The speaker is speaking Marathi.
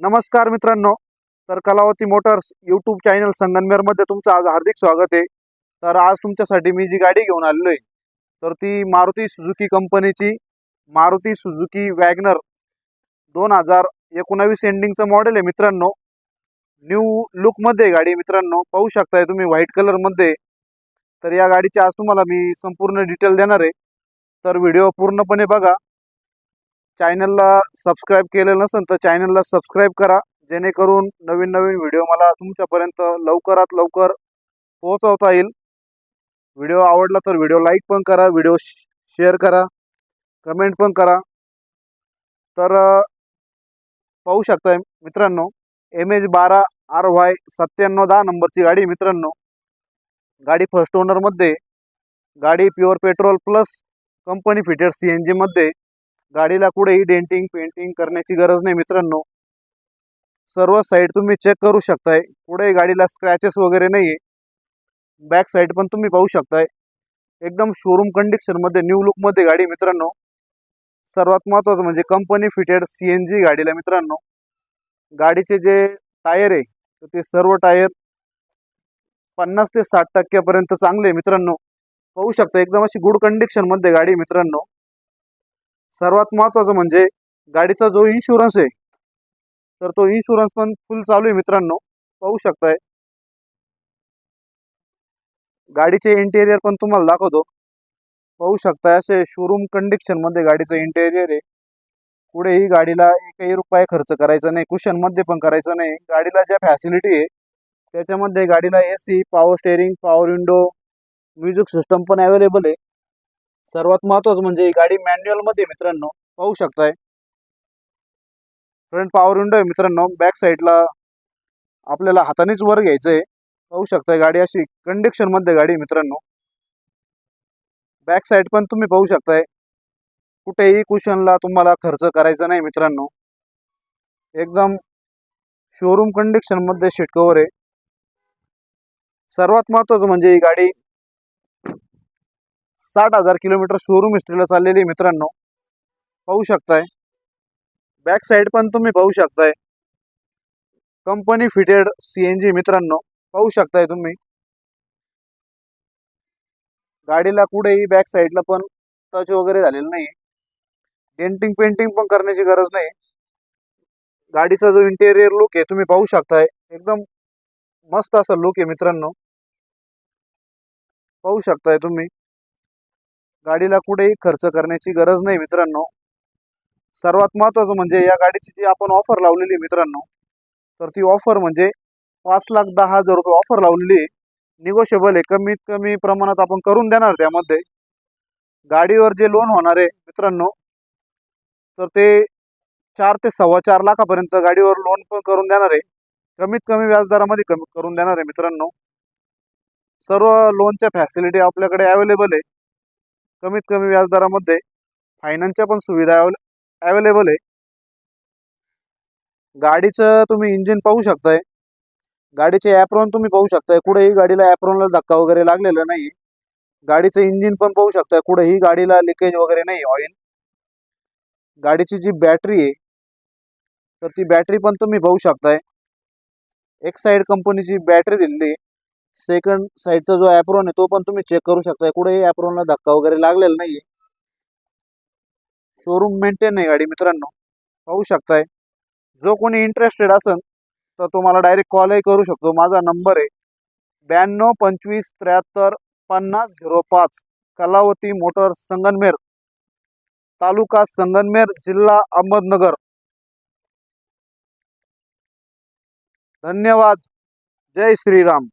नमस्कार मित्रांनो तर कलावती मोटर्स यूट्यूब चॅनल संगमनेरमध्ये तुमचं आज हार्दिक स्वागत आहे. तर आज तुमच्यासाठी मी जी गाडी घेऊन आलेलो आहे तर ती मारुती सुझुकी कंपनीची मारुती सुझुकी वॅगनर दोन हजार एकोणावीस एंडिंगचं मॉडेल आहे मित्रांनो. न्यू लुकमध्ये आहे गाडी मित्रांनो पाहू शकताय तुम्ही व्हाईट कलरमध्ये तर या गाडीची आज तुम्हाला मी संपूर्ण डिटेल देणार आहे. तर व्हिडिओ पूर्णपणे बघा. चॅनलला सबस्क्राईब केलेलं नसेल तर चॅनलला सबस्क्राईब करा जेणेकरून नवीन नवीन व्हिडिओ मला तुमच्यापर्यंत लवकरात लवकर पोहोचवता येईल. व्हिडिओ आवडला तर व्हिडिओ लाईक पण करा व्हिडिओ शेअर करा कमेंट पण करा. तर पाहू शकताय मित्रांनो एम एच बारा आर वाय सत्त्याण्णव दहा नंबरची गाडी मित्रांनो. गाडी फर्स्ट ओनरमध्ये गाडी pure petrol plus company fitted C N जीमध्ये गाडीला कुठेही डेंटिंग पेंटिंग करण्याची गरज नाही मित्रांनो. सर्व साईड तुम्ही चेक करू शकताय. कुठेही गाडीला स्क्रॅचेस वगैरे नाही आहे बॅक साईड पण तुम्ही पाहू शकताय. एकदम शोरूम कंडिशनमध्ये न्यू लुकमध्ये गाडी मित्रांनो. सर्वात महत्त्वाचं म्हणजे company fitted C N G गाडीला मित्रांनो. गाडीचे जे टायर आहे तर ते सर्व टायर पन्नास ते साठ टक्क्यापर्यंत चांगले आहे मित्रांनो. पाहू शकता एकदम अशी गुड कंडिशनमध्ये गाडी मित्रांनो. सर्वात महत्वाचं म्हणजे गाडीचा जो इन्शुरन्स आहे तर तो इन्शुरन्स पण फुल चालू आहे मित्रांनो. पाहू शकताय. गाडीचे इंटेरियर पण तुम्हाला दाखवतो. पाहू शकताय असे शोरूम कंडिशनमध्ये गाडीचं इंटेरियर आहे. पुढेही गाडीला एकही रुपये खर्च करायचा नाही कुशनमध्ये पण करायचं नाही. गाडीला ज्या फॅसिलिटी आहे त्याच्यामध्ये गाडीला A C power steering power window music system पण अवेलेबल आहे. सर्वात महत्त्वाचं म्हणजे ही गाडी मॅन्युअलमध्ये मित्रांनो पाहू शकताय. फ्रंट पॉवर विंडो आहे मित्रांनो बॅक साईडला आपल्याला हातानेच वर घ्यायचं आहे पाहू शकताय गाडी अशी कंडिक्शनमध्ये गाडी मित्रांनो. बॅक साईड पण तुम्ही पाहू शकताय. कुठेही कुशनला तुम्हाला खर्च करायचा नाही मित्रांनो. एकदम शोरूम कंडिशनमध्ये सीट कव्हर आहे. सर्वात महत्वाचं म्हणजे ही गाडी साठ हजार किलोमीटर शोरूम हिस्ट्रीला चाललेली आहे मित्रांनो. पाहू शकताय. बॅक साईड पण तुम्ही पाहू शकताय. Company fitted C N G मित्रांनो. पाहू शकताय तुम्ही. गाडीला कुठेही बॅक साईडला पण टच वगैरे झालेलं नाही डेंटिंग पेंटिंग पण करण्याची गरज नाही गाडीचा जो इंटेरियर लुक आहे तुम्ही पाहू शकताय. एकदम मस्त असा लुक आहे मित्रांनो. पाहू शकताय तुम्ही. गाडीला कुठेही खर्च करण्याची गरज नाही मित्रांनो. सर्वात महत्त्वाचं म्हणजे या गाडीची जी आपण ऑफर लावलेली आहे मित्रांनो तर ती ऑफर म्हणजे पाच लाख दहा हजार रुपये ऑफर लावलेली आहे. निगोशिएबल आहे कमीत कमी प्रमाणात आपण करून देणार त्यामध्ये. गाडीवर जे लोन होणार आहे मित्रांनो तर ते चार ते सव्वा चार लाखापर्यंत गाडीवर लोन पण करून देणार आहे. कमीत कमी व्याजदरामध्ये कमी करून देणार आहे मित्रांनो. सर्व लोनच्या फॅसिलिटी आपल्याकडे अवेलेबल आहे. कमीत कमी व्याजदरामध्ये फायनान्सच्या पण सुविधा अवेलेबल आहे. गाडीचं तुम्ही इंजिन पाहू शकताय. गाडीचे ॲप्रॉन तुम्ही पाहू शकताय. कुठेही गाडीला ॲप्रॉनला धक्का वगैरे लागलेला नाही गाडीचं इंजिन पण पाहू शकताय. कुठेही गाडीला लिकेज वगैरे नाही ऑइल गाडीची जी बॅटरी आहे तर ती बॅटरी पण तुम्ही पाहू शकताय. एक साईड कंपनीची बॅटरी दिलेली आहे. सेकंड साईडचा जो ॲप्रॉन आहे तो पण तुम्ही चेक करू शकताय कुठेही ॲप्रॉनला धक्का वगैरे लागलेला नाही शोरूम मेंटेन आहे गाडी मित्रांनो. पाहू शकताय. जो कोणी इंटरेस्टेड असेल तर तो मला डायरेक्ट कॉलही करू शकतो. माझा नंबर आहे ब्याण्णव पंचवीस त्र्याहत्तर पन्नास झिरो पाच कलावती मोटर संगनमेर तालुका संगनमेर जिल्हा अहमदनगर. धन्यवाद. जय श्रीराम.